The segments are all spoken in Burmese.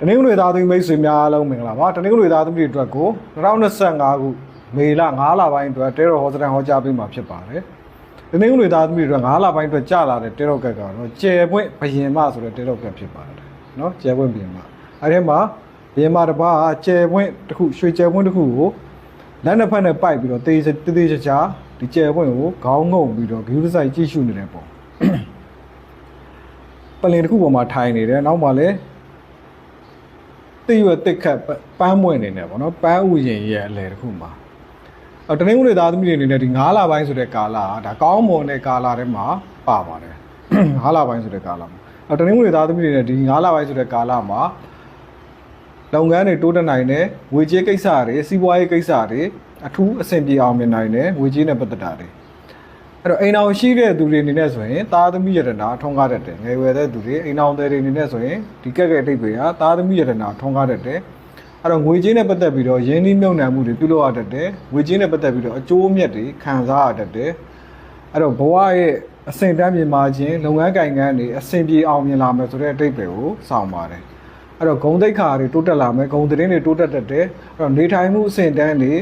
တနင်္ဂနွေသားသမီးမိတ်ဆွေများအားလုံးမင်္ဂလာပါတနင်္ဂနွေသားသမီးတွေအတွက်ကို2025ခုမေလ9လပိုင်းအတွက်တဲရောဟောစတန်ဟောကြားပေးမှာဖြစ်ပါတယ်တနင်္ဂနွေသားသမီးတွေအတွက်9လပိုင်းအတွက်ကြာလာတဲ့တဲရောကက်ကတော့ကျယ်ပွင့်ဘယင်မဆိုတဲ့တဲရောကက်ဖြစ်ပါတယ်နော်ကျယ်ပွင့်ဘယင်မအဲဒီမှာဘယင်မတစ်ပါးကကျယ်ပွင့်တစ်ခုရွှေကျယ်ပွင့်တစ်ခုကိုလက်နှစ်ဖက်နဲ့ပိုက်ပြီးတော့တေးတေးချာချာဒီကျယ်ပွင့်ကိုခေါင်းငုံပြီးတော့ဂရုစိုက်ကြည့်ရှုနေတဲ့ပုံပလင်တစ်ခုပေါ်မှာထိုင်နေတယ်နောက်မှလည်း တိရွက်တစ်ခတ်ပန်းမွင့်နေတယ်ဗောနော်ပန်းဥယျင်ရဲ့အလယ်တစ်ခုမှာအတနင်္ဂနွေသားသမီးတွေအနေနဲ့ဒီ9လပိုင်းဆိုတဲ့ကာလကဒါကောင်းမွန်တဲ့ကာလထဲမှာပါပါတယ်9လပိုင်းဆိုတဲ့ကာလမှာအတနင်္ဂနွေသားသမီးတွေနဲ့ဒီ9လပိုင်းဆိုတဲ့ကာလမှာလုပ်ငန်းတွေတိုးတက်နိုင်တယ်ငွေကြေးကိစ္စတွေစီးပွားရေးကိစ္စတွေအထူးအဆင်ပြေအောင်မြင်နိုင်တယ်ငွေကြေးနဲ့ပတ်သက်တာတွေ အဲ့တော့အိမ်အောင်ရှိတဲ့သူတွေအနေနဲ့ဆိုရင်သားသမီးယတနာထုံးကားတတ်တယ်ငယ်ဝယ်တဲ့သူတွေအိမ်အောင်တဲ့တွေအနေနဲ့ဆိုရင်ဒီကက်ကက်အတိတ်တွေကသားသမီးယတနာထုံးကားတတ်တယ်အဲ့တော့ငွေကြေးနဲ့ပတ်သက်ပြီးတော့ရင်းနှီးမြှုပ်နှံမှုတွေပြုလုပ်ရတတ်တယ်ငွေကြေးနဲ့ပတ်သက်ပြီးတော့အကျိုးအမြတ်တွေခံစားရတတ်တယ်အဲ့တော့ဘဝရဲ့အဆင့်တန်းမြင်မာခြင်းလုပ်ငန်းကိုင်ငန်းတွေအဆင်ပြေအောင်မြင်လာမယ်ဆိုတဲ့အတိတ်ပဲကိုစောင့်ပါတယ်အဲ့တော့ဂုံတိတ်ခါတွေတိုးတက်လာမယ်ဂုံသတင်းတွေတိုးတက်တတ်တယ်အဲ့တော့နေထိုင်မှုအဆင့်တန်းတွေ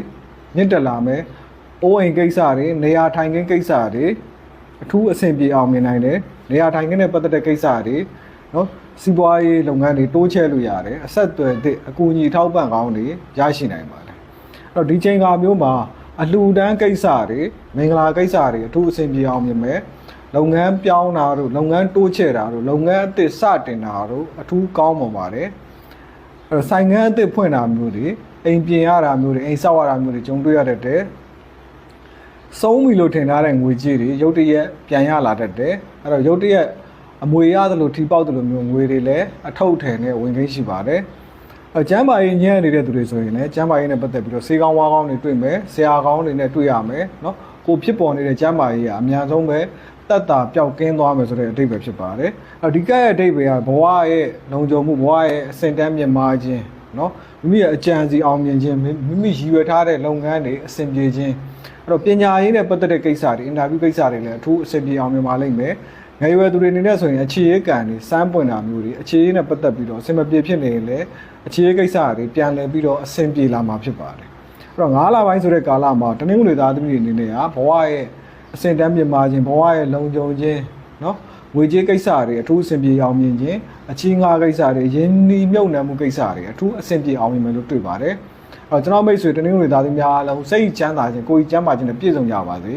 မြင့်တက်လာမယ် အိုးအိမ်ကိစ္စတွေနေရာထိုင်ခင်းကိစ္စတွေအထူးအဆင်ပြေအောင်မြင်နိုင်တယ်နေရာထိုင်ခင်းနဲ့ပတ်သက်တဲ့ကိစ္စတွေနော်စီးပွားရေးလုပ်ငန်းတွေတိုးချဲ့လို့ရတယ်အဆက်အသွယ်တဲ့အကူအညီထောက်ပံ့ကောင်းတွေရရှိနိုင်ပါတယ်အဲ့တော့ဒီချိန်ကာမျိုးမှာအလှူဒန်းကိစ္စတွေမင်္ဂလာကိစ္စတွေအထူးအဆင်ပြေအောင်မြင်မယ်လုပ်ငန်းပြောင်းတာတို့လုပ်ငန်းတိုးချဲ့တာတို့လုပ်ငန်းအသစ်စတင်တာတို့အထူးကောင်းပါပါတယ်အဲ့တော့ဆိုင်ငန်းအသစ်ဖွင့်တာမျိုးတွေအိမ်ပြင်ရတာမျိုးတွေအိမ်ဆောက်ရတာမျိုးတွေကြုံတွေ့ရတတ်တယ် ဆုံးပြီလို့ထင်ထားတဲ့ငွေကြေးတွေရုတ်တရက်ပြန်ရလာတတ်တယ်အဲ့တော့ရုတ်တရက်အမွေရသလိုထိပေါက်သလိုမျိုးငွေတွေလည်းအထောက်ထည်နဲ့ဝင်ခင်းရှိပါတယ်အကျမ်းမာရေးညံ့နေတဲ့သူတွေဆိုရင်လည်းကျမ်းမာရေးနဲ့ပတ်သက်ပြီးတော့စေကောင်းဝါကောင်းတွေတွေ့မယ်ဆရာကောင်းတွေနဲ့တွေ့ရမယ်เนาะကိုဖြစ်ပေါ်နေတဲ့ကျမ်းမာရေးကအများဆုံးပဲတက်တာပျောက်ကင်းသွားမယ်ဆိုတဲ့အတိတ်ပဲဖြစ်ပါတယ်အဒီကရဲ့အတိတ်ပဲကဘဝရဲ့လုံခြုံမှုဘဝရဲ့အစင်တန်းမြင့်မားခြင်းเนาะမိမိရဲ့အကြံစီအောင်မြင်ခြင်းမိမိရည်ရွယ်ထားတဲ့လုပ်ငန်းတွေအဆင်ပြေခြင်း အဲ့တော့ပညာရေးနဲ့ပတ်သက်တဲ့ကိစ္စတွေအင်တာဗျူးကိစ္စတွေလည်းအထူးအဆင်ပြေအောင်မြင်ပါလိမ့်မယ်ငယ်ရွယ်သူတွေအနေနဲ့ဆိုရင်အခြေရေးကံတွေစမ်းပွင့်တာမျိုးတွေအခြေရေးနဲ့ပတ်သက်ပြီးတော့အဆင်မပြေဖြစ်နေရင်လည်းအခြေရေးကိစ္စတွေပြန်လည်ပြီးတော့အဆင်ပြေလာမှာဖြစ်ပါတယ်အဲ့တော့9လပိုင်းဆိုတဲ့ကာလမှာတနင်္ဂနွေသားသမီးတွေအနေနဲ့ကဘဝရဲ့အဆင့်တန်းမြင့်မာခြင်းဘဝရဲ့လုံခြုံခြင်းเนาะငွေကြေးကိစ္စတွေအထူးအဆင်ပြေအောင်မြင်ခြင်းအချင်းငါကိစ္စတွေရင်းနှီးမြုပ်နှံမှုကိစ္စတွေအထူးအဆင်ပြေအောင်မြင်မယ်လို့တွေ့ပါတယ်အဲ့ တော့ကျွန်တော်မိတ်ဆွေတနင်္ဂနွေသားသမီးများအားလုံးစိတ်ချမ်းသာခြင်းကိုယ်ကြီးချမ်းသာခြင်းနဲ့ပြည့်စုံကြပါစေ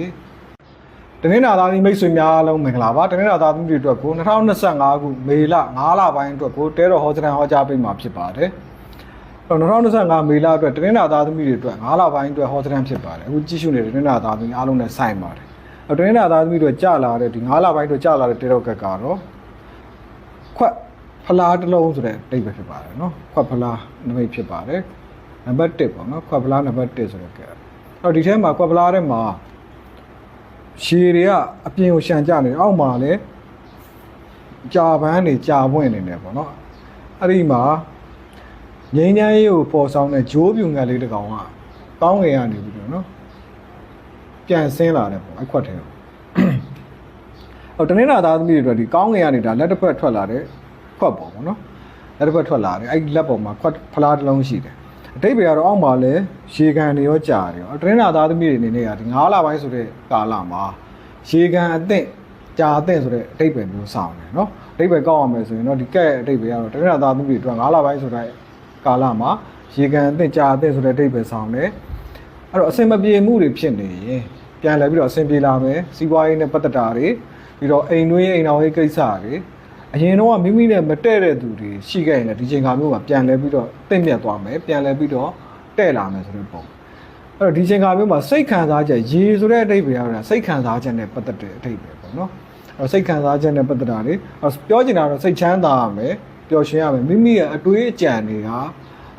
တနင်္လာသားသမီးမိတ်ဆွေများအားလုံးမင်္ဂလာပါတနင်္လာသားသမီးတွေအတွက်ကို2025ခုမေလ9လပိုင်းအတွက်ကိုတဲတော်ဟောစတန်ဟောကြားပေးမှာဖြစ်ပါတယ်တော့2025မေလအတွက်တနင်္လာသားသမီးတွေအတွက်9လပိုင်းအတွက်ဟောစတန်ဖြစ်ပါတယ်အခုကြည့်ရှုနေတဲ့တနင်္လာသားသမီးအားလုံးနဲ့ဆိုင်ပါတယ်အတနင်္လာသားသမီးတွေကြလာတဲ့ဒီ9လပိုင်းတွေကြလာတဲ့တဲတော်ကကတော့ခွက်ဖလားတစ်လုံးဆိုတဲ့အိပ်ပဲဖြစ်ပါတယ်နော်ခွက်ဖလားနမိတ်ဖြစ်ပါတယ် နံပါတ်1ပေါ့နော်ခွက်ဖလားနံပါတ်1ဆိုတဲ့ကက်အဲ့တော့ဒီထဲမှာခွက်ဖလားထဲမှာရှည်တွေကအပြင်ကိုရှန်ကြနေတယ်အောက်မှာလည်းကြာပန်းတွေကြာပွင့်နေတယ်ပေါ့နော်အဲ့ဒီမှာငိမ့်ချမ်းရေးကိုပေါ်ဆောင်တဲ့ဂျိုးပြူငတ်လေးတစ်ကောင်ကကောင်းငယ်ရနေပြီတော့နော်ပြန်ဆင်းလာတယ်ပေါ့အဲ့ခွက်ထဲကိုဟိုတနင်္လာသားသမီးတွေအတွက်ဒီကောင်းငယ်ရနေတာလက်တစ်ဖက်ထွက်လာတဲ့ခွက်ပေါ့ပေါ့နော်လက်တစ်ဖက်ထွက်လာတယ်အဲ့ဒီလက်ပေါ်မှာခွက်ဖလားတစ်လုံးရှိတယ် အတိတ်ပဲကတော့အောက်မှာလည်းရေကန်တွေရောကြာတယ်ရောတနင်္လာသားသမီးတွေအနေနဲ့ကဒီ9လပိုင်းဆိုတဲ့ကာလမှာရေကန်အသင့်ကြာအသင့်ဆိုတဲ့အတိတ်ပဲမျိုးစောင်းတယ်နော်အတိတ်ပဲကောက်အောင်မယ်ဆိုရင်တော့ဒီကက်ရဲ့အတိတ်ပဲကတော့တနင်္လာသားသမီးတွေအတွက်9လပိုင်းဆိုတဲ့ကာလမှာရေကန်အသင့်ကြာအသင့်ဆိုတဲ့အတိတ်ပဲစောင်းတယ်အဲ့တော့အစင်မပြေမှုတွေဖြစ်နေရင်ပြန်လဲပြီးတော့အဆင်ပြေလာမယ်စီးပွားရေးနဲ့ပတ်သက်တာတွေပြီးတော့အိမ်တွင်းအိမ်တော်ရေးကိစ္စတွေ အရင်တော့မိမိနဲ့မတည့်တဲ့သူတွေရှိခဲ့ရင်လည်းဒီချိန်ခါမျိုးမှာပြန်လဲပြီးတော့တင့်မြတ်သွားမယ်ပြန်လဲပြီးတော့တဲ့လာမယ်ဆိုတဲ့ပုံအဲ့တော့ဒီချိန်ခါမျိုးမှာစိတ်ခံစားချက်ရေဆိုတဲ့အတိတ်ပဲရတာစိတ်ခံစားချက်နဲ့ပတ်သက်တဲ့အတိတ်ပဲပေါ့နော်အဲ့တော့စိတ်ခံစားချက်နဲ့ပတ်သက်တာတွေပြောချင်တာတော့စိတ်ချမ်းသာရမယ်ပျော်ရွှင်ရမယ်မိမိရဲ့အတွေးအကြံတွေက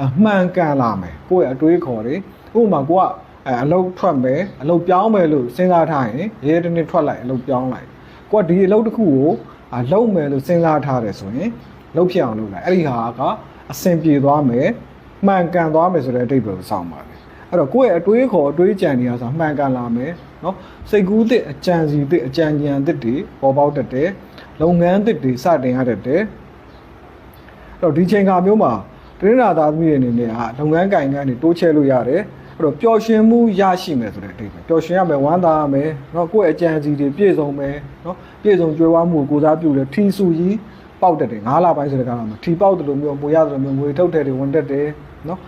အမှန်ကန်လာမယ်ကိုယ့်ရဲ့အတွေးခေါ်တွေဥပမာကိုကအဲအလုတ်ထွက်မယ်အလုတ်ပြောင်းမယ်လို့စဉ်းစားထားရင်ရဲတနေ့ထွက်လိုက်အလုတ်ပြောင်းလိုက်ကိုကဒီအလုတ်တစ်ခုကိုအ လုံမယ်လို့စဉ်းစားထားတယ်ဆိုရင်လုံဖြစ်အောင်လုပ်လိုက်အဲ့ဒီဟာကအဆင်ပြေသွားမယ်မှန်ကန်သွားမယ်ဆိုတဲ့အတိတ်ပဲကိုစောင့်ပါတယ်အဲ့တော့ကိုယ့်ရဲ့အတွေးခေါ်အတွေးကြံတွေကဆိုမှန်ကန်လာမယ်နော်စိတ်ကူးသစ်အကြံစီသစ်အကြံဉာဏ်သစ်တွေပေါ်ပေါက်တတ်တယ်လုပ်ငန်းသစ်တွေစတင်ရတတ်တယ်အဲ့တော့ဒီချိန်ခါမျိုးမှာတရဏသာသမီးတွေအနေနဲ့ဟာလုပ်ငန်းကင်ကန်းတွေတိုးချဲ့လို့ရတယ် အဲ့တော့ပျော်ရွှင်မှုရရှိမယ်ဆိုတဲ့အဓိပ္ပာယ်ပျော်ရွှင်ရမယ်ဝမ်းသာရမယ်เนาะကိုယ့်ရဲ့အကြံစီတွေပြည့်စုံမယ်เนาะပြည့်စုံကြွယ်ဝမှုကိုကိုယ်စားပြုတယ်ထီစုကြီးပေါက်တက်တယ်၅လပိုင်းဆိုတဲ့ကာလမှာထီပေါက်တယ်လို့မျိုးမွေရတယ်လို့မျိုးငွေထုတ်တယ်တွေဝင်တက်တယ်เนาะ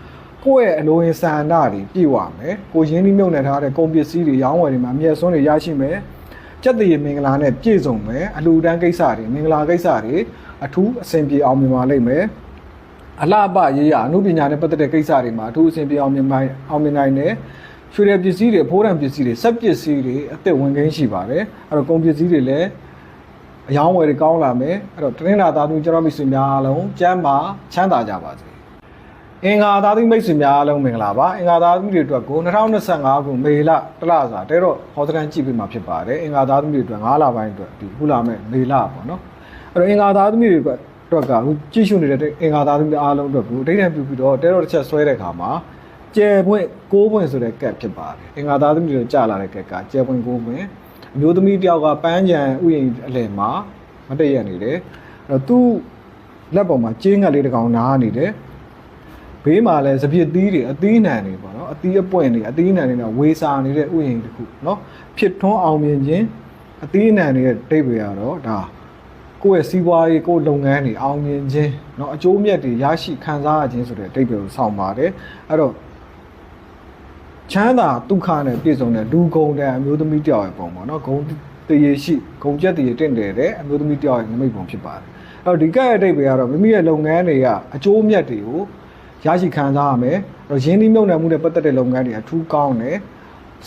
ကိုယ့်ရဲ့အလိုရင်ဆန္ဒတွေပြည့်ဝမယ်ကိုရင်းနှီးမြုပ်နှံထားတဲ့ကုန်ပစ္စည်းတွေရောင်းဝယ်တွေမှာအမြတ်စွန်းတွေရရှိမယ် ကျက်တရေမင်္ဂလာနဲ့ပြည့်စုံမယ်အလှူဒန်းကိစ္စတွေမင်္ဂလာကိစ္စတွေအထူးအဆင်ပြေအောင်မြင်ပါလိမ့်မယ် အလှပရေးရအမှုပညာနဲ့ပတ်သက်တဲ့ကိစ္စတွေမှာအထူးအဆင်ပြေအောင်မြင်ပါအောင်မြင်နိုင်တယ်ရွှေရပစ္စည်းတွေဖိုးရံပစ္စည်းတွေစက်ပစ္စည်းတွေအသက်ဝင်ကိန်းရှိပါတယ်အဲ့တော့ကုန်ပစ္စည်းတွေလည်းအယောင်းဝယ်တွေကောင်းလာမယ်အဲ့တော့တနင်္လာသားသမီးကျွန်တော်မိတ်ဆွေများအားလုံးကျမ်းပါချမ်းသာကြပါစေအင်္ဂါသားသမီးမိတ်ဆွေများအားလုံးမင်္ဂလာပါအင်္ဂါသားသမီးတွေအတွက်ကို2025ခုမေလတလစာတဲတော့ဟောစတန်ကြည့်ပြီးမှဖြစ်ပါတယ်အင်္ဂါသားသမီးတွေအတွက်9လပိုင်းအတွက်ဒီခုလာမဲ့မေလပေါ့နော်အဲ့တော့အင်္ဂါသားသမီးတွေအတွက် အတွက်ကအခုကြည့်ရှုနေတဲ့အင်္ဂါသားသမီးအားလုံးအတွက်ကိုအတိတ်တန်ပြုပြီးတော့တဲတော့တစ်ချက်ဆွဲတဲ့ခါမှာကျယ်ပွင့်6ပွင့်ဆိုတဲ့ကက်ဖြစ်ပါတယ်အင်္ဂါသားသမီးတွေကြာလာတဲ့ကက်ကကျယ်ပွင့်6ပွင့်အမျိုးသမီးတယောက်ကပန်းချံဥယျာဉ်အလယ်မှာမတည့်ရနေတယ်အဲ့တော့သူ့လက်ပေါ်မှာကျင်းငတ်လေးတစ်ကောင်နားနေတယ်ဘေးမှာလဲစပြစ်သီးတွေအသီးနှံတွေပေါ့နော်အသီးအပွင့်တွေအသီးနှံတွေနဲ့ဝေစာနေတဲ့ဥယျာဉ်တစ်ခုနော်ဖြစ်ထွန်းအောင်မြင်ခြင်းအသီးနှံတွေရဲ့တိတ်ပဲကတော့ဒါ ကိုယ့်ရဲ့စီးပွားရေးကိုယ့်လုပ်ငန်းတွေအောင်မြင်ခြင်းနော်အကျိုးမြတ်တွေရရှိခံစားရခြင်းဆိုတဲ့တိတ်ပဲကိုဆောင်ပါတယ်အဲ့တော့ချမ်းသာဒုက္ခနဲ့ပြည့်စုံတဲ့လူဂုံတဲ့အမျိုးသမီးတယောက်ရဲ့ပုံပေါ့နော်ဂုံတရေရှိဂုံချက်တရေတင့်တယ်တဲ့အမျိုးသမီးတယောက်ရဲ့နမိတ်ပုံဖြစ်ပါတယ်အဲ့တော့ဒီကရဲ့အတိတ်ပဲကတော့မိမိရဲ့လုပ်ငန်းတွေကအကျိုးမြတ်တွေကိုရရှိခံစားရမယ်အဲ့တော့ရင်းနှီးမြုပ်နှံမှုနဲ့ပတ်သက်တဲ့လုပ်ငန်းတွေအထူးကောင်းတယ်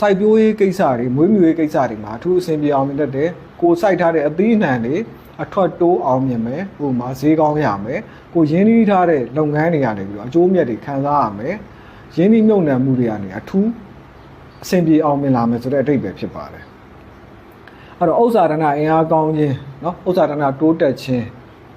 စိုက်ပျိုးရေးကိစ္စတွေမွေးမြူရေးကိစ္စတွေမှာအထူးအဆင်ပြေအောင်မြင်တတ်တယ်ကိုစိုက်ထားတဲ့အသီးအနှံတွေအထွက်တိုးအောင်မြင်မယ်ဟိုမှာဈေးကောင်းရမယ်ကိုရင်းနှီးထားတဲ့လုပ်ငန်းတွေကနေပြီးတော့အကျိုးမြတ်တွေခံစားရမယ်ရင်းနှီးမြုပ်နှံမှုတွေကနေအထူးအဆင်ပြေအောင်မြင်လာမယ်ဆိုတဲ့အတိတ်ပဲဖြစ်ပါတယ်အဲ့တော့ဥစ္စာဒနာအင်အားကောင်းခြင်းเนาะဥစ္စာဒနာတိုးတက်ခြင်း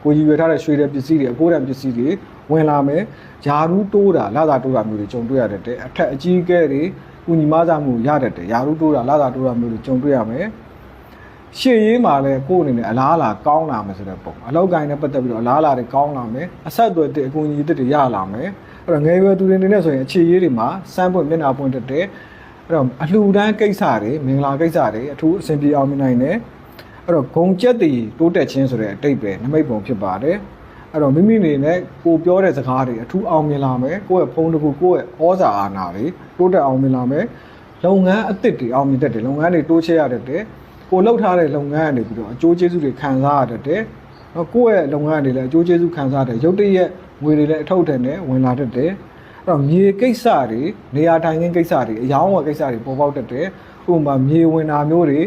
ကိုရည်ရွယ်ထားတဲ့ရွှေတဲ့ပစ္စည်းတွေအကိုးတံပစ္စည်းတွေဝင်လာမယ်ဂျာရူးတိုးတာလာသာတိုးတာမျိုးတွေကြုံတွေ့ရတဲ့အထက်အကြီးအကဲတွေ ကုညီမသားမှုရတတ်တယ်ဂျာရူးတိုးတာလာသာတိုးတာမျိုးတွေကြုံတွေ့ရမယ်ရှေ့ရေးမှာလည်းကိုယ့်အနေနဲ့အလားအလာကောင်းလာမယ်ဆိုတဲ့ပုံအလောက်ကိုင်းနဲ့ပတ်သက်ပြီးတော့အလားအလာတွေကောင်းလာမယ်အဆက်အသွယ်တဲ့အကူအညီတွေရလာမယ်အဲ့တော့ငယ်ရွယ်သူတွေအနေနဲ့ဆိုရင်အခြေရေးတွေမှာစမ်းပွင့်မျက်နှာပွင့်တတ်တယ်အဲ့တော့အလှူဒန်းကိစ္စတွေမင်္ဂလာကိစ္စတွေအထူးအဆင်ပြေအောင်မြင်နိုင်တယ်အဲ့တော့ဂုံကျက်တည်တိုးတက်ခြင်းဆိုတဲ့အတိတ်ပဲနမိတ်ပုံဖြစ်ပါတယ် အဲ့တော့မိမိအနေနဲ့ကိုပြောတဲ့စကားတွေအထူးအောင်မြင်လာမယ်ကိုယ့်ရဲ့ဖုန်းတစ်ခုကိုယ့်ရဲ့ဩဇာအာဏာတွေတိုးတက်အောင်မြင်လာမယ်လုပ်ငန်းအသစ်တွေအောင်မြင်တတ်တယ်လုပ်ငန်းတွေတိုးချဲ့ရတတ်တယ်ကိုလှုပ်ထားတဲ့လုပ်ငန်းကနေပြီးတော့အကျိုးကျေးဇူးတွေခံစားရတတ်တယ်နော်ကိုယ့်ရဲ့လုပ်ငန်းတွေလည်းအကျိုးကျေးဇူးခံစားတယ်ရုပ်တရက်ငွေတွေလည်းအထောက်အထည်နဲ့ဝင်လာတတ်တယ်အဲ့တော့မြေကိစ္စတွေနေရာထိုင်ခင်းကိစ္စတွေအယောင်းဝယ်ကိစ္စတွေပေါ်ပေါက်တတ်တယ်ဥပမာမြေဝင်တာမျိုးတွေ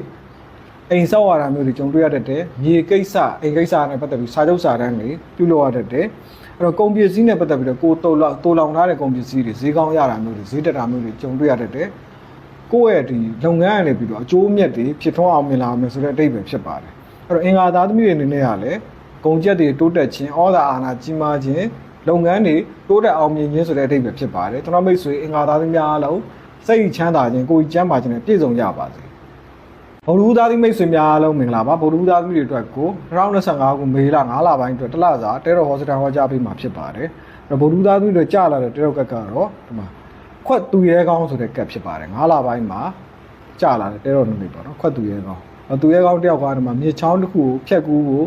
အိမ်ဆောက်ရတာမျိုးတွေကြုံတွေ့ရတတ်တယ်။မြေကိစ္စအိမ်ကိစ္စနဲ့ပတ်သက်ပြီးစာချုပ်စာတမ်းတွေပြုလုပ်ရတတ်တယ်။အဲ့တော့ကုန်ပစ္စည်းနဲ့ပတ်သက်ပြီးတော့ကိုတုံလောက်တိုးလောင်ထားတဲ့ကုန်ပစ္စည်းတွေဈေးကောင်းရတာမျိုးတွေဈေးတက်တာမျိုးတွေကြုံတွေ့ရတတ်တယ်။ကိုယ့်ရဲ့ဒီလုပ်ငန်းကနေပြီးတော့အကျိုးမြတ်တွေဖြစ်ထွန်းအောင်မြင်လာမယ်ဆိုတဲ့အတိတ်ပဲဖြစ်ပါတယ်။အဲ့တော့အင်္ဂါသားသမီးတွေအနေနဲ့ကလည်းကုန်ကျက်တွေတိုးတက်ခြင်းဩဇာအာဏာကြီးမားခြင်းလုပ်ငန်းတွေတိုးတက်အောင်မြင်ခြင်းဆိုတဲ့အတိတ်ပဲဖြစ်ပါတယ်။ကျွန်တော်မိတ်ဆွေအင်္ဂါသားသမီးများအားလုံးစိတ်ချမ်းသာခြင်းကိုယ်ကြီးကျမ်းမာခြင်းနဲ့ပြည့်စုံကြပါစေ။ ဗုဒ္ဓဟူသားသမီးမိတ်ဆွေများအားလုံးမင်္ဂလာပါဗုဒ္ဓဟူသားသမီးတွေအတွက်ကို2025ခုမေလ9လပိုင်းအတွက်တစ်လစာတဲတော်ဟောစတန်ဟောကြားပေးမှာဖြစ်ပါတယ်အဲ့တော့ဗုဒ္ဓဟူသားသမီးတွေကြာလာတဲ့တဲတော်ကတ်ကတော့ဒီမှာခွက်သူရဲကောင်းဆိုတဲ့ကတ်ဖြစ်ပါတယ်9လပိုင်းမှာကြာလာတဲ့တဲတော်နမိတ်ပေါ့နော်ခွက်သူရဲကောင်းအဲ့သူရဲကောင်းတယောက်ကဒီမှာမြေချောင်းတစ်ခုကိုဖြတ်ကူးကို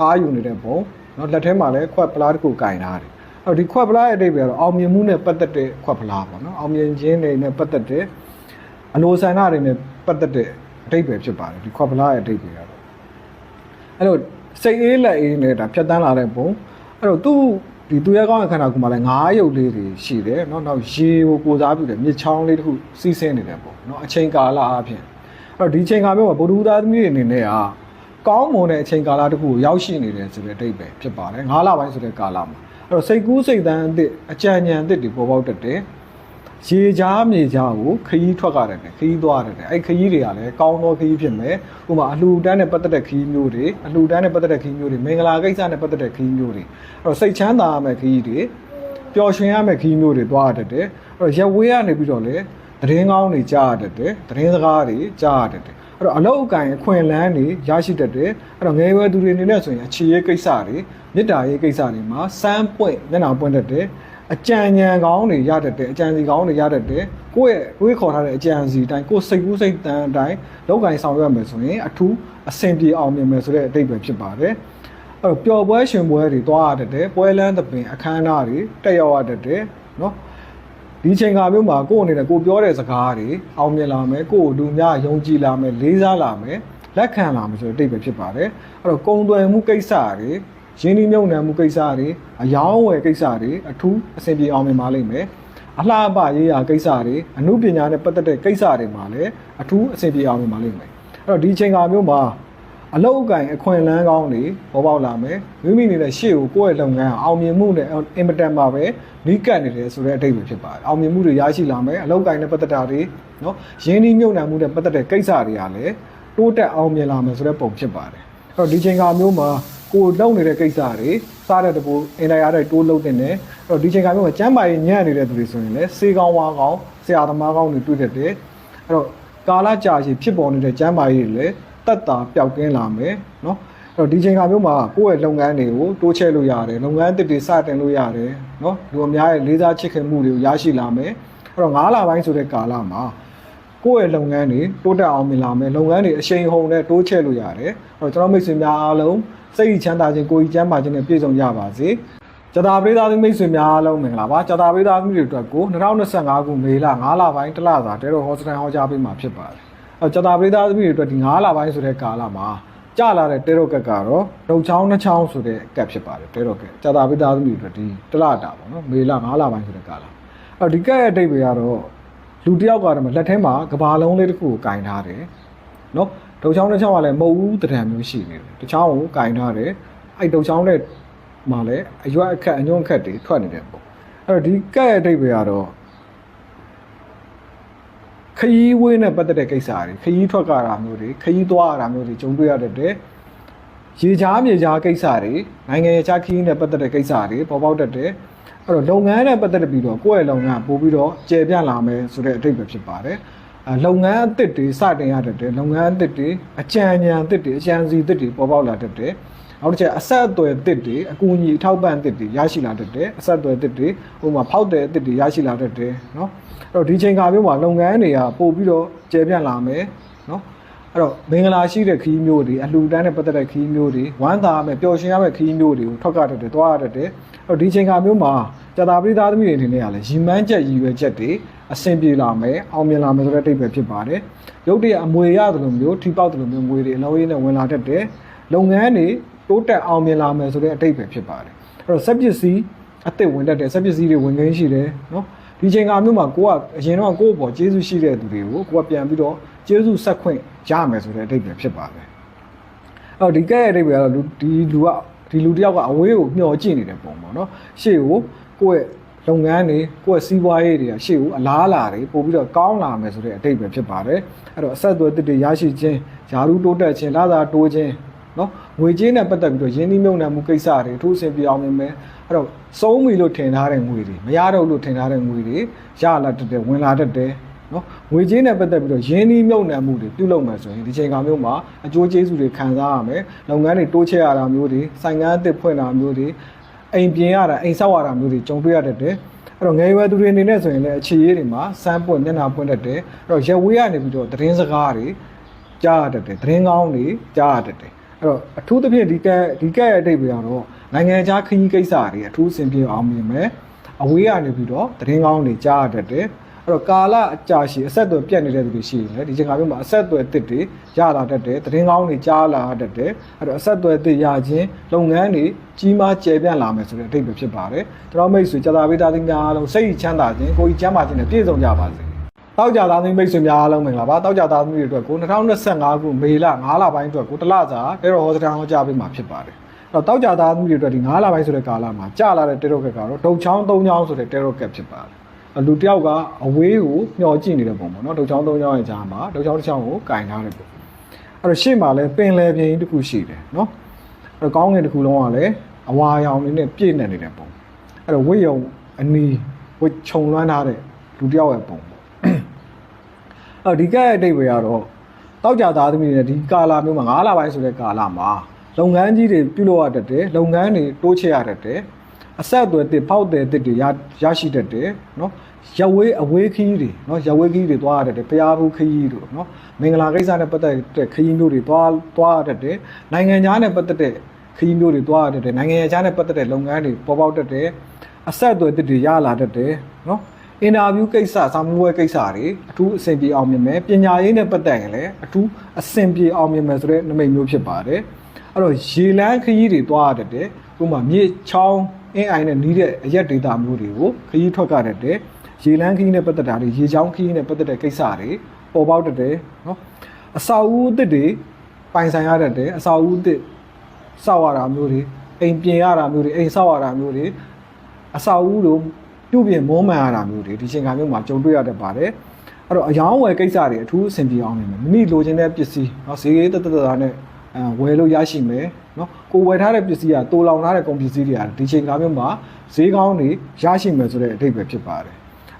အားယူနေတဲ့ပုံနော်လက်ထဲမှာလည်းခွက်ပလားတစ်ခုကင်ထားတယ်အဲ့တော့ဒီခွက်ပလားရဲ့အတိတ်ပဲကတော့အောင်မြင်မှုနဲ့ပတ်သက်တဲ့ခွက်ပလားပေါ့နော်အောင်မြင်ခြင်းတွေနဲ့ပတ်သက်တဲ့အလိုဆန္ဒတွေနဲ့ပတ်သက်တဲ့ အတိတ်ပဲဖြစ်ပါတယ်ဒီခွက်ပလားရဲ့အတိတ်ပဲကတော့အဲ့တော့စိတ်အေးလက်အေးနဲ့ဒါဖြတ်တန်းလာတဲ့ပုံအဲ့တော့သူ့ဒီသူရဲကောင်းရဲ့ခန္ဓာကိုယ်မှာလည်းငါးရုပ်လေးတွေရှိတယ်เนาะနောက်ရေကိုကိုစားပြုတယ်မြစ်ချောင်းလေးတစ်ခုစီးဆင်းနေတယ်ပေါ့เนาะအချိန်ကာလအပြင်အဲ့တော့ဒီအချိန်ကာလမျိုးမှာဗုဒ္ဓဟူသားသမီးတွေအနေနဲ့ကကောင်းမွန်တဲ့အချိန်ကာလတစ်ခုကိုရောက်ရှိနေတယ်ဆိုတဲ့အတိတ်ပဲဖြစ်ပါတယ်ငါးလပိုင်းဆိုတဲ့ကာလမှာအဲ့တော့စိတ်ကူးစိတ်တန်းအသစ်အကြံဉာဏ်အသစ်တွေပေါ်ပေါက်တတ်တယ် ရေကြားမြေကြားကိုခရီးထွက်ကြတယ်ခရီးသွားတယ်အဲ့ခရီးတွေကလည်းကောင်းသောခရီးဖြစ်မယ်ဥပမာအလှူဒန်းနဲ့ပတ်သက်တဲ့ခရီးမျိုးတွေအလှူဒန်းနဲ့ပတ်သက်တဲ့ခရီးမျိုးတွေမင်္ဂလာကိစ္စနဲ့ပတ်သက်တဲ့ခရီးမျိုးတွေအဲ့တော့စိတ်ချမ်းသာရမယ့်ခရီးတွေပျော်ရွှင်ရမယ့်ခရီးမျိုးတွေသွားရတတ်တယ်အဲ့တော့ရက်ဝေးကနေပြီးတော့လေသတင်းကောင်းတွေကြားရတတ်တယ်သတင်းစကားတွေကြားရတတ်တယ်အဲ့တော့အလောက်အကင်အခွင့်အလန်းတွေရရှိတတ်တယ်အဲ့တော့ငယ်ရွယ်သူတွေအနေနဲ့ဆိုရင်အခြေရေးကိစ္စတွေမေတ္တာရေးကိစ္စတွေမှာစမ်းပွင့်မျက်နှာပွင့်တတ်တယ် အကြံဉာဏ်ကောင်းတွေရတတ်တယ်အကြံစီကောင်းတွေရတတ်တယ်ကိုယ့်ရဲ့တွေးခေါ်ထားတဲ့အကြံစီအတိုင်းကိုယ်စိတ်ကူးစိတ်တန်အတိုင်းလောက်ကင်ဆောင်ရွက်မယ်ဆိုရင်အထူးအဆင်ပြေအောင်မြင်မယ်ဆိုတဲ့အတိတ်ပဲဖြစ်ပါတယ်အဲ့တော့ပျော်ပွဲရှင်ပွဲတွေတွားရတတ်တယ်ပွဲလန်းသပင်အခမ်းအနားတွေတက်ရောက်ရတတ်တယ်နော်ဒီချိန်ခါမျိုးမှာကိုယ့်အနေနဲ့ကိုပြောတဲ့စကားတွေအောင်မြင်လာမယ်ကိုယ့်ကိုလူများယုံကြည်လာမယ်လေးစားလာမယ်လက်ခံလာမယ်ဆိုတဲ့အတိတ်ပဲဖြစ်ပါတယ်အဲ့တော့ကုံသွယ်မှုကိစ္စတွေ ရင်းနှီးမြှုပ်နှံမှုကိစ္စတွေအယောင်းဝယ်ကိစ္စတွေအထူးအဆင်ပြေအောင်မြင်ပါလိမ့်မယ်အလှပရေးရာကိစ္စတွေအမှုပညာနဲ့ပတ်သက်တဲ့ကိစ္စတွေမှာလည်းအထူးအဆင်ပြေအောင်မြင်ပါလိမ့်မယ်အဲ့တော့ဒီချိန်ခါမျိုးမှာအလောက်အကင်အခွင့်အလန်းကောင်းတွေပေါ်ပေါက်လာမယ်မိမိနေတဲ့ရှေ့ကိုကိုယ့်ရဲ့လုပ်ငန်းအောင်မြင်မှုနဲ့အင်မတန်မှာပဲနီးကပ်နေတယ်ဆိုတဲ့အတိတ်ပဲဖြစ်ပါတယ်အောင်မြင်မှုတွေရရှိလာမယ်အလောက်အကင်နဲ့ပတ်သက်တာတွေနော်ရင်းနှီးမြှုပ်နှံမှုနဲ့ပတ်သက်တဲ့ကိစ္စတွေကလည်းတိုးတက်အောင်မြင်လာမယ်ဆိုတဲ့ပုံဖြစ်ပါတယ်အဲ့တော့ဒီချိန်ခါမျိုးမှာ ကိုယ်လုပ်နေတဲ့ကိစ္စတွေစားတဲ့တပူအင်တာရတဲ့တိုးလုပ်တဲ့နဲ့အဲ့တော့ဒီချိန်ခါမျိုးမှာကျမ်းမာရေးညံ့နေတဲ့သူတွေဆိုရင်လည်းစေကောင်းဝါကောင်းဆရာသမားကောင်းတွေတွေ့တတ်တယ်အဲ့တော့ကာလကြာရှည်ဖြစ်ပေါ်နေတဲ့ကျမ်းမာရေးတွေလည်းတက်တာပျောက်ကင်းလာမယ်နော်အဲ့တော့ဒီချိန်ခါမျိုးမှာကိုယ့်ရဲ့လုပ်ငန်းတွေကိုတိုးချဲ့လို့ရတယ်လုပ်ငန်းအသစ်တွေစတင်လို့ရတယ်နော်လူအများရဲ့လေးစားချစ်ခင်မှုတွေကိုရရှိလာမယ်အဲ့တော့9လပိုင်းဆိုတဲ့ကာလမှာ ကိုယ့်ရဲ့လုပ်ငန်းတွေတိုးတက်အောင်မြင်လာမယ်လုပ်ငန်းတွေအရှိန်ဟုန်နဲ့တိုးချဲ့လို့ရတယ်အဲ့တော့ကျွန်တော်မိတ်ဆွေများအားလုံးစိတ်ချမ်းသာခြင်းကိုယ်ကြီးချမ်းသာခြင်းနဲ့ပြည့်စုံကြပါစေကျတာပရိသတ်မိတ်ဆွေများအားလုံးမင်္ဂလာပါကျတာပရိသတ်မိတွေအတွက်ကို2025ခုမေလ9လပိုင်းတလစာတဲတော်ဟောစတန်ဟောကြားပေးမှာဖြစ်ပါတယ်အဲကျတာပရိသတ်မိတွေအတွက်ဒီ9လပိုင်းဆိုတဲ့ကာလမှာကြလာတဲ့တဲတော်ကက်ကတော့ဒုံချောင်းနှချောင်းဆိုတဲ့ကက်ဖြစ်ပါတယ်တဲတော်ကက်ကျတာပရိသတ်မိတွေအတွက်ဒီတလတာပေါ့နော်မေလ9လပိုင်းဆိုတဲ့ကာလအဲဒီကက်ရဲ့အတိတ်ပဲကတော့ လူတစ်ယောက်ကတော့လက်ထဲမှာကဘာလုံးလေးတစ်ခုကိုကင်ထားတယ်နော်ဒုံချောင်းနှချောင်းကလည်းမဟုတ်ဘူးတံတန်မျိုးရှိနေတယ်တချောင်းကိုကင်ထားတယ်အဲ့ဒုံချောင်းနဲ့မှာလည်းအရွက်အခက်အညွန့်အခက်တွေထွက်နေတယ်ပေါ့အဲ့တော့ဒီကက်ရဲ့အတိတ်ပဲကတော့ခရီးဝေးနဲ့ပတ်သက်တဲ့ကိစ္စတွေခရီးထွက်ကြတာမျိုးတွေခရီးသွားရတာမျိုးတွေကြုံတွေ့ရတဲ့တဲ့ရေချားမြေချားကိစ္စတွေနိုင်ငံရေးချားခရီးနဲ့ပတ်သက်တဲ့ကိစ္စတွေပေါ်ပေါက်တတ်တယ် အဲ့တော့လုပ်ငန်းနဲ့ပတ်သက်ပြီးတော့ကိုယ့်ရဲ့လုပ်ငန်းပို့ပြီးတော့ကျေပြန့်လာမယ်ဆိုတဲ့အတိတ်ပဲဖြစ်ပါတယ်အဲလုပ်ငန်းအသစ်တွေစတင်ရတတ်တယ်လုပ်ငန်းအသစ်တွေအကြံဉာဏ်အသစ်တွေအကြံစီအသစ်တွေပေါ်ပေါက်လာတတ်တယ်နောက်တစ်ချက်အဆက်အသွယ်အသစ်တွေအကူအညီအထောက်ပံ့အသစ်တွေရရှိလာတတ်တယ်အဆက်အသွယ်အသစ်တွေဟိုမှာဖောက်တဲ့အသစ်တွေရရှိလာတတ်တယ်เนาะအဲ့တော့ဒီချိန်ခါမျိုးမှာလုပ်ငန်းတွေကပို့ပြီးတော့ကျေပြန့်လာမယ်เนาะ အဲ့တော့မင်္ဂလာရှိတဲ့ခီးမျိုးတွေအလှူဒန်းနဲ့ပတ်သက်တဲ့ခီးမျိုးတွေဝမ်းသာမယ်ပျော်ရွှင်ရမယ့်ခီးမျိုးတွေကိုထွက်ကြတတ်တယ်တွားရတတ်တယ်အဲ့တော့ဒီချိန်ခါမျိုးမှာဇာတာပရိသတ်သမီးတွေအနေနဲ့ကလည်းရီမန်းချက်ရည်ရွယ်ချက်တွေအဆင်ပြေလာမယ်အောင်မြင်လာမယ်ဆိုတဲ့အတိတ်ပဲဖြစ်ပါတယ်ရုပ်တရက်အမွေရတယ်လို့မျိုးထိပေါက်တယ်လို့မျိုးငွေတွေအလုံးရေးနဲ့ဝင်လာတတ်တယ်လုပ်ငန်းတွေတိုးတက်အောင်မြင်လာမယ်ဆိုတဲ့အတိတ်ပဲဖြစ်ပါတယ်အဲ့တော့စက်ပစ္စည်းအသစ်ဝင်တတ်တယ်စက်ပစ္စည်းတွေဝင်ခင်းရှိတယ်နော်ဒီချိန်ကမျိုးမှာကိုကအရင်တော့ကိုယ့်ဘောကျေးဇူးရှိတဲ့သူတွေကိုကိုကပြန်ပြီးတော့ ကျေးဇူးဆက်ခွင့်ရမယ်ဆိုတဲ့အတိတ်ပဲဖြစ်ပါတယ်အဲ့တော့ဒီကဲရဲ့အတိတ်ပဲကတော့လူဒီလူကဒီလူတယောက်ကအဝေးကိုမျှော်ကြည့်နေတဲ့ပုံပေါ့နော်ရှေ့ကိုကိုယ့်ရဲ့လုပ်ငန်းတွေကိုယ့်ရဲ့စီးပွားရေးတွေကရှေ့ကိုအလားအလာတွေပို့ပြီးတော့ကောင်းလာမယ်ဆိုတဲ့အတိတ်ပဲဖြစ်ပါတယ်အဲ့တော့အဆက်အသွယ်တစ်တွေရရှိခြင်းယာရုတိုးတက်ခြင်းလာသာတိုးခြင်းနော်ငွေကြေးနဲ့ပတ်သက်ပြီးတော့ရင်းနှီးမြှုပ်နှံမှုကိစ္စတွေအထူးအဆင်ပြေအောင်မြင်မယ်အဲ့တော့စုံးပြီလို့ထင်ထားတဲ့ငွေတွေမရတော့လို့ထင်ထားတဲ့ငွေတွေရလာတတ်တယ်ဝင်လာတတ်တယ် နော်ငွေကြေးနဲ့ပတ်သက်ပြီးတော့ရင်းနှီးမြှုပ်နှံမှုတွေပြုလုပ်မယ်ဆိုရင်ဒီချိန်ကမျိုးမှာအကျိုးကျေးဇူးတွေခံစားရမယ်လုပ်ငန်းတွေတိုးချဲ့ရတာမျိုးတွေဆိုင်ငန်းအသစ်ဖွင့်တာမျိုးတွေအိမ်ပြင်ရတာအိမ်ဆောက်ရတာမျိုးတွေကြုံတွေ့ရတတ်တယ်အဲ့တော့ငယ်ရွယ်သူတွေအနေနဲ့ဆိုရင်လည်းအခြေရေးတွေမှာစမ်းပွင့်မျက်နှာပွင့်တတ်တယ်အဲ့တော့ရက်ဝေးကနေပြီးတော့သတင်းစကားတွေကြားရတတ်တယ်သတင်းကောင်းတွေကြားရတတ်တယ်အဲ့တော့အထူးသဖြင့်ဒီကက်ဒီကက်ရဲ့အတိတ်ပဲကတော့နိုင်ငံခြားခရီးကိစ္စတွေအထူးအဆင်ပြေအောင်မြင်မယ်အဝေးကနေပြီးတော့သတင်းကောင်းတွေကြားရတတ်တယ် အဲ့တော့ကာလအကြာရှည်အဆက်အသွယ်ပြတ်နေတဲ့သူတွေရှိရင်လည်းဒီချိန်ခါမျိုးမှာအဆက်အသွယ်တစ်တွေရလာတတ်တယ်သတင်းကောင်းတွေကြားလာတတ်တယ်အဲ့တော့အဆက်အသွယ်တစ်ရခြင်းလုပ်ငန်းတွေကြီးမားကျယ်ပြန့်လာမယ်ဆိုတဲ့အတိတ်ပဲဖြစ်ပါတယ်ကျွန်တော်မိတ်ဆွေကြာတာပေးသားသမီးများအားလုံးစိတ်ချမ်းသာခြင်းကိုယ်ကြီးချမ်းသာခြင်းနဲ့ပြည့်စုံကြပါစေတောက်ကြသားသမီးမိတ်ဆွေများအားလုံးမင်္ဂလာပါတောက်ကြသားသမီးတွေအတွက်ကို2025ခုမေလ9လပိုင်းအတွက်ကိုတလစာတဲတော်ဟောစတန်ဟောကြားပေးမှာဖြစ်ပါတယ်အဲ့တော့တောက်ကြသားသမီးတွေအတွက်ဒီ9လပိုင်းဆိုတဲ့ကာလမှာကြာလာတဲ့တဲတော်ကက်ကတော့ဒုံချောင်း3ချောင်းဆိုတဲ့တဲတော်ကက်ဖြစ်ပါတယ် လူတယောက်ကအဝေးကိုမျောကြည့်နေတဲ့ပုံပေါ့နော်ဒုံချောင်း3ချောင်းရဲ့ကြားမှာဒုံချောင်းတစ်ချောင်းကိုကင်ထားတယ်ပေါ့အဲ့တော့ရှေ့မှာလည်းပင်လယ်ပြင်ကြီးတစ်ခုရှိတယ်နော်အဲ့တော့ကောင်းငင်တစ်ခုလုံးကလည်းအဝါရောင်လေးနဲ့ပြည့်နေနေတဲ့ပုံအဲ့တော့ဝိယုံအနီးဝိခြုံလွှမ်းထားတဲ့လူတယောက်ရဲ့ပုံပေါ့အော်ဒီကရဲ့အတိတ်ပဲကတော့တောက်ကြသားသမီးတွေနဲ့ဒီကာလာမျိုးမှာ9လပိုင်းဆိုတဲ့ကာလာမှာလုပ်ငန်းကြီးတွေပြုလုပ်ရတတ်တယ်လုပ်ငန်းတွေတိုးချဲ့ရတတ်တယ် အဆက်အသွယ်တစ်ဖောက်တဲ့တစ်တွေရရရှိတတ်တယ်နော်ရဝေးအဝေးခီးတွေနော်ရဝေးခီးတွေသွားရတတ်တယ်ဖျားဘူးခီးတို့နော်မင်္ဂလာကိစ္စနဲ့ပတ်သက်တဲ့ခီးမျိုးတွေသွားသွားရတတ်တယ်နိုင်ငံခြားနဲ့ပတ်သက်တဲ့ခီးမျိုးတွေသွားရတတ်တယ်နိုင်ငံခြားနဲ့ပတ်သက်တဲ့လုပ်ငန်းတွေပေါ်ပေါက်တတ်တယ်အဆက်အသွယ်တစ်တွေရလာတတ်တယ်နော်အင်တာဗျူးကိစ္စစာမှုပွဲကိစ္စတွေအထူးအဆင်ပြေအောင်မြင်မယ်ပညာရေးနဲ့ပတ်သက်ရင်လည်းအထူးအဆင်ပြေအောင်မြင်မယ်ဆိုတဲ့နမိတ်မျိုးဖြစ်ပါတယ်အဲ့တော့ရေလန်းခရီးတွေတွားရတဲ့ဥပမာမြေချောင်း အင်းအိုင်နဲ့နီးတဲ့အရက်ဒေတာမျိုးတွေကိုခရီးထွက်ကြတဲ့တဲ့ရေလန်းခရီးနဲ့ပတ်သက်တာတွေရေချောင်းခရီးနဲ့ပတ်သက်တဲ့ကိစ္စတွေပေါ်ပေါက်တဲ့နော်အစာအုပ်အသစ်တွေပိုင်ဆိုင်ရတဲ့အစာအုပ်အသစ်ဆောက်ရတာမျိုးတွေအိမ်ပြင်ရတာမျိုးတွေအိမ်ဆောက်ရတာမျိုးတွေအစာအုပ်တို့ပြုပြင်မွမ်းမံရတာမျိုးတွေဒီချိန်ခါမျိုးမှာကြုံတွေ့ရတတ်ပါတယ်အဲ့တော့အယောင်းဝယ်ကိစ္စတွေအထူးအဆင်ပြေအောင်နေမယ်မိမိလိုချင်တဲ့ပစ္စည်းနော်ဈေးကြီးတက်တက်တာနဲ့ ဝယ်လို့ရရှိမယ်နော်ကိုဝယ်ထားတဲ့ပစ္စည်းကတိုးလောင်ထားတဲ့ကုန်ပစ္စည်းတွေကဒီချိန်ကာလမျိုးမှာဈေးကောင်းတွေရရှိမယ်ဆိုတဲ့အဓိပ္ပာယ်ဖြစ်ပါတယ်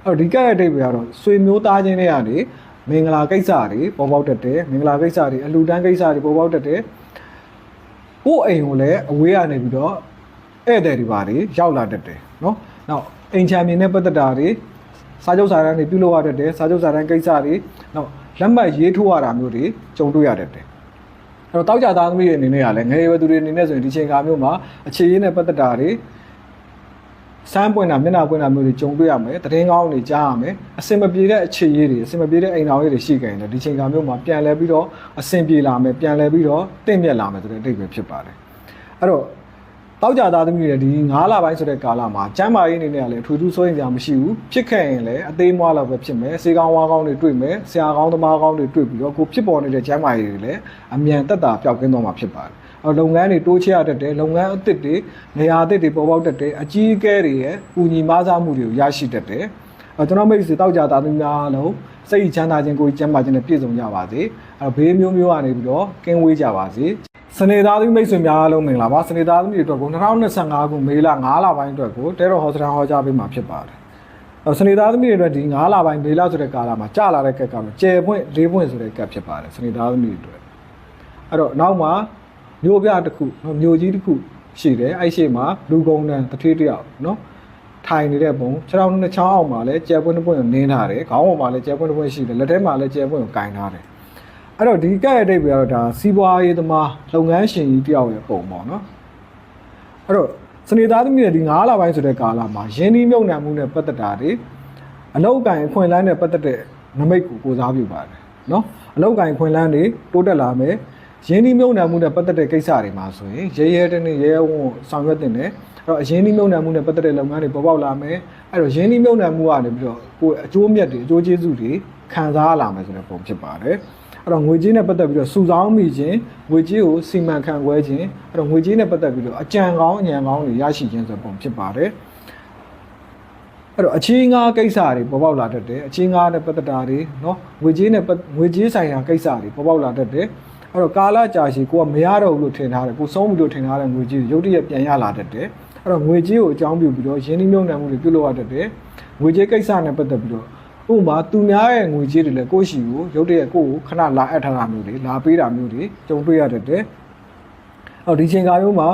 အဲ့တော့ဒီကရဲ့အဓိပ္ပာယ်ကတော့ဆွေမျိုးသားချင်းတွေကနေမင်္ဂလာကိစ္စတွေပေါ်ပေါက်တတ်တယ်မင်္ဂလာကိစ္စတွေအလှူဒန်းကိစ္စတွေပေါ်ပေါက်တတ်တယ်ကိုယ်အိမ်ကိုလည်းအဝေးကနေပြီးတော့ဧည့်သည်တွေပါတွေရောက်လာတတ်တယ်နော်နောက်အိမ်ချမ်းမြင်တဲ့ပတ်သက်တာတွေစာချုပ်စာတမ်းတွေပြုလုပ်ရတတ်တယ်စာချုပ်စာတမ်းကိစ္စတွေနောက်လက်မှတ်ရေးထိုးရတာမျိုးတွေကြုံတွေ့ရတတ်တယ် အဲ့တော့တောက်ကြသားသမီးတွေအနေနဲ့ကလည်းငယ်ရွယ်သူတွေအနေနဲ့ဆိုရင်ဒီချိန်ကာမျိုးမှာအခြေရင်းနဲ့ပတ်သက်တာတွေစမ်းပွင့်တာမျက်နှာပွင့်တာမျိုးတွေကြုံတွေ့ရမယ်တရင်ကောင်းတွေကြားရမယ်အစင်မပြေတဲ့အခြေရည်တွေအစင်မပြေတဲ့အိမ်တော်ရည်တွေရှိကြရင်လည်းဒီချိန်ကာမျိုးမှာပြန်လဲပြီးတော့အစင်ပြေလာမယ်ပြန်လဲပြီးတော့တင့်မြတ်လာမယ်ဆိုတဲ့အဓိပ္ပာယ်ဖြစ်ပါတယ်အဲ့တော့ တောက်ကြသားသမီးတွေဒီ9လပိုင်းဆိုတဲ့ကာလမှာကျမ်းမာရေးအနေနဲ့ကလည်းအထူးထူးစိုးရိမ်စရာမရှိဘူးဖြစ်ခဲ့ရင်လည်းအသေးမွားလောက်ပဲဖြစ်မယ်စေကောင်းဝါကောင်းတွေတွေ့မယ်ဆရာကောင်းသမားကောင်းတွေတွေ့ပြီးတော့ကိုဖြစ်ပေါ်နေတဲ့ကျမ်းမာရေးတွေလည်းအမြန်တက်တာပျောက်ကင်းသွားမှာဖြစ်ပါတယ်အော်လုပ်ငန်းတွေတိုးချဲ့ရတတ်တယ်လုပ်ငန်းအသစ်တွေနေရာအသစ်တွေပေါ်ပေါက်တတ်တယ်အကြီးအကဲတွေရဲ့ပူညီမဆားမှုတွေကိုရရှိတတ်တယ်အော်ကျွန်တော်မိတ်ဆွေတောက်ကြသားသမီးများအားလုံးစိတ်ချမ်းသာခြင်းကိုယ်ကျမ်းမာခြင်းနဲ့ပြည့်စုံကြပါစေအဲ့တော့ဘေးမျိုးမျိုးကနေပြီးတော့ကင်းဝေးကြပါစေ စနေသားသမီးမိတ်ဆွေများအားလုံးမင်္ဂလာပါစနေသားသမီးတွေအတွက်ကို2025ခုမေလ9လပိုင်းအတွက်ကိုတဲတော်ဟောစတန်ဟောကြားပေးမှာဖြစ်ပါတယ်။အဲစနေသားသမီးတွေအတွက်ဒီ9လပိုင်းမေလဆိုတဲ့ကာလမှာကြာလာတဲ့ကက်ကတော့ကျယ်ပွင့်လေးပွင့်ဆိုတဲ့ကက်ဖြစ်ပါတယ်စနေသားသမီးတွေအတွက်။အဲ့တော့နောက်မှာမျိုးပြတစ်ခုနော်မျိုးကြီးတစ်ခုရှိတယ်အဲ့ရှိမှာလူကုန်းတန်းတစ်ထေးတစ်ယောက်နော်ထိုင်နေတဲ့ပုံခြေထောက်နှစ်ချောင်းအောက်မှာလည်းကျယ်ပွင့်တစ်ပွင့်ကိုနင်းထားတယ်ခေါင်းပေါ်မှာလည်းကျယ်ပွင့်တစ်ပွင့်ရှိတယ်လက်ထဲမှာလည်းကျယ်ပွင့်ကိုကင်ထားတယ် အဲ့တော့ဒီကက်ရဲ့အတိတ်ပဲကတော့ဒါစီးပွားရေးသမားလုပ်ငန်းရှင်ကြီးတယောက်ရဲ့ပုံပေါ့နော်အဲ့တော့စနေသားသမီးရဲ့ဒီ9လပိုင်းဆိုတဲ့ကာလမှာရင်းနှီးမြုပ်နှံမှုနဲ့ပတ်သက်တာတွေအလောက်ကန်အခွင့်အလမ်းနဲ့ပတ်သက်တဲ့နမိတ်ကိုကိုစားပြုပါတယ်နော်အလောက်ကန်အခွင့်အလမ်းတွေတိုးတက်လာမယ်ရင်းနှီးမြုပ်နှံမှုနဲ့ပတ်သက်တဲ့ကိစ္စတွေမှာဆိုရင်ရဲရဲတင်းတင်းရဲရဲဝံ့ဝံ့ဆောင်ရွက်တင်တယ်အဲ့တော့အရင်းနှီးမြုပ်နှံမှုနဲ့ပတ်သက်တဲ့လုပ်ငန်းတွေပေါ်ပေါက်လာမယ်အဲ့တော့ရင်းနှီးမြုပ်နှံမှုကနေပြီးတော့ကိုယ်အကျိုးမြတ်တွေအကျိုးကျေးဇူးတွေခံစားလာမယ်ဆိုတဲ့ပုံဖြစ်ပါတယ် အဲ့တော့ငွေကြေးနဲ့ပတ်သက်ပြီးတော့စုဆောင်းမိခြင်းငွေကြေးကိုစီမံခန့်ခွဲခြင်းအဲ့တော့ငွေကြေးနဲ့ပတ်သက်ပြီးတော့အကြံကောင်းအညံကောင်းတွေရရှိခြင်းဆိုတဲ့ပုံဖြစ်ပါတယ်အဲ့တော့အချင်းငါကိစ္စတွေပေါ်ပေါက်လာတတ်တယ်အချင်းငါနဲ့ပတ်သက်တာတွေเนาะငွေကြေးနဲ့ပတ်ငွေကြေးဆိုင်ရာကိစ္စတွေပေါ်ပေါက်လာတတ်တယ်အဲ့တော့ကာလကြာရှည်ကိုကမရတော့ဘူးလို့ထင်ထားတယ်ကိုဆုံးပြီလို့ထင်ထားတဲ့ငွေကြေးရုတ်တရက်ပြန်ရလာတတ်တယ်အဲ့တော့ငွေကြေးကိုအကြောင်းပြုပြီးတော့ရင်းနှီးမြှုပ်နှံမှုတွေပြုလုပ်ရတတ်တယ်ငွေကြေးကိစ္စနဲ့ပတ်သက်ပြီးတော့ ဥပမာသူများရဲ့ငွေကြေးတွေလည်းကိုယ့်ရှိကိုရုတ်တရက်ကိုယ့်ကိုခဏလာအပ်ထားတာမျိုးတွေလာပေးတာမျိုးတွေကြုံတွေ့ရတတ်တယ်။အော်ဒီချိန်ကားမျိုးမှာ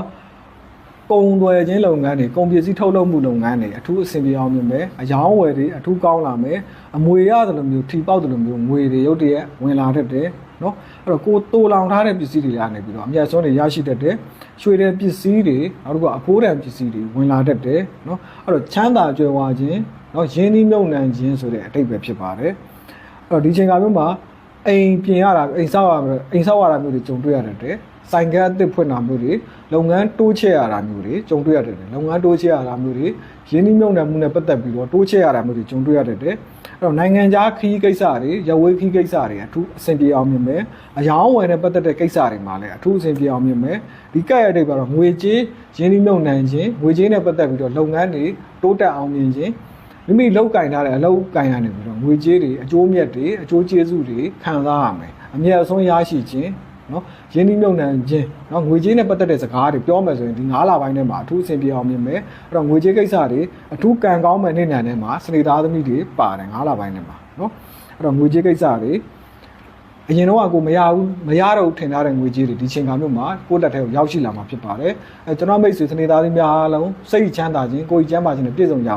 ကုန်သွယ်ခြင်းလုပ်ငန်းတွေကုန်ပစ္စည်းထုတ်လုပ်မှုလုပ်ငန်းတွေအထူးအဆင်ပြေအောင်မြင်မယ်။အယောင်းဝယ်တွေအထူးကောင်းလာမယ်။အမွေရတယ်လို့မျိုးထီပေါက်တယ်လို့မျိုးငွေတွေရုတ်တရက်ဝင်လာတတ်တယ်နော်။အဲ့တော့ကိုတိုးလောင်ထားတဲ့ပစ္စည်းတွေကနေပြီးတော့အမြတ်စွန်းတွေရရှိတတ်တယ်။ရွှေတဲ့ပစ္စည်းတွေနောက်တစ်ခုကအဖိုးတန်ပစ္စည်းတွေဝင်လာတတ်တယ်နော်။အဲ့တော့ချမ်းသာကြွယ်ဝခြင်းနော်ရင်းနှီးမြုပ်နှံခြင်းဆိုတဲ့အတိတ်ပဲဖြစ်ပါတယ်အဲ့တော့ဒီချိန်ကမျိုးမှာအိမ်ပြင်ရတာအိမ်ဆောက်ရတာအိမ်ဆောက်ရတာမျိုးတွေကြုံတွေ့ရတတ်တယ် ဆိုင်ကအသစ်ဖွင့်တာမျိုးတွေလုပ်ငန်းတိုးချဲ့ရတာမျိုးတွေကြုံတွေ့ရတတ်တယ်လုပ်ငန်းတိုးချဲ့ရတာမျိုးတွေရင်းနှီးမြုပ်နှံမှုနဲ့ပတ်သက်ပြီးတော့တိုးချဲ့ရတာမျိုးတွေကြုံတွေ့ရတတ်တယ်အဲ့တော့နိုင်ငံခြားခီးကိစ္စတွေရဝေးခီးကိစ္စတွေအထူးအဆင်ပြေအောင်မြင်မယ်အယောင်းဝယ်နဲ့ပတ်သက်တဲ့ကိစ္စတွေမှာလည်းအထူးအဆင်ပြေအောင်မြင်မယ်ဒီကက်ရတဲ့ကတော့ငွေကြေးရင်းနှီးမြုပ်နှံခြင်းငွေကြေးနဲ့ပတ်သက်ပြီးတော့လုပ်ငန်းတွေတိုးတက်အောင်မြင်ခြင်းမိမိလောက်ကင်ထားတဲ့အလောက်ကင်ရနေပြီးတော့ငွေကြေးတွေအကျိုးမြတ်တွေအကျိုးကျေးဇူးတွေခံစားရမယ်အမြတ်အစွန်းရရှိခြင်း နော်ရင်းနှီးမြှုပ်နှံခြင်းနော်ငွေကြေးနဲ့ပတ်သက်တဲ့စကားတွေပြောမယ်ဆိုရင်ဒီ9လပိုင်းထဲမှာအထူးအဆင်ပြေအောင်မြင်မယ်အဲ့တော့ငွေကြေးကိစ္စတွေအထူးကံကောင်းမယ်နေ့နံထဲမှာစနေသားသမီးတွေပါတယ်9လပိုင်းထဲမှာနော်အဲ့အဲ့တော့ငွေကြေးကိစ္စတွေအရင်တော့ကကိုမရဘူးမရတော့ဘူးထင်ထားတဲ့ငွေကြေးတွေဒီချိန်ခါမျိုးမှာကိုယ့်လက်ထဲကိုရောက်ရှိလာမှာဖြစ်ပါတယ်အဲကျွန်တော်မိတ်ဆွေစနေသားသမီးများအားလုံးစိတ်ချမ်းသာခြင်းကိုယ်ကြီးချမ်းသာခြင်းနဲ့ပြည့်စုံကြပါ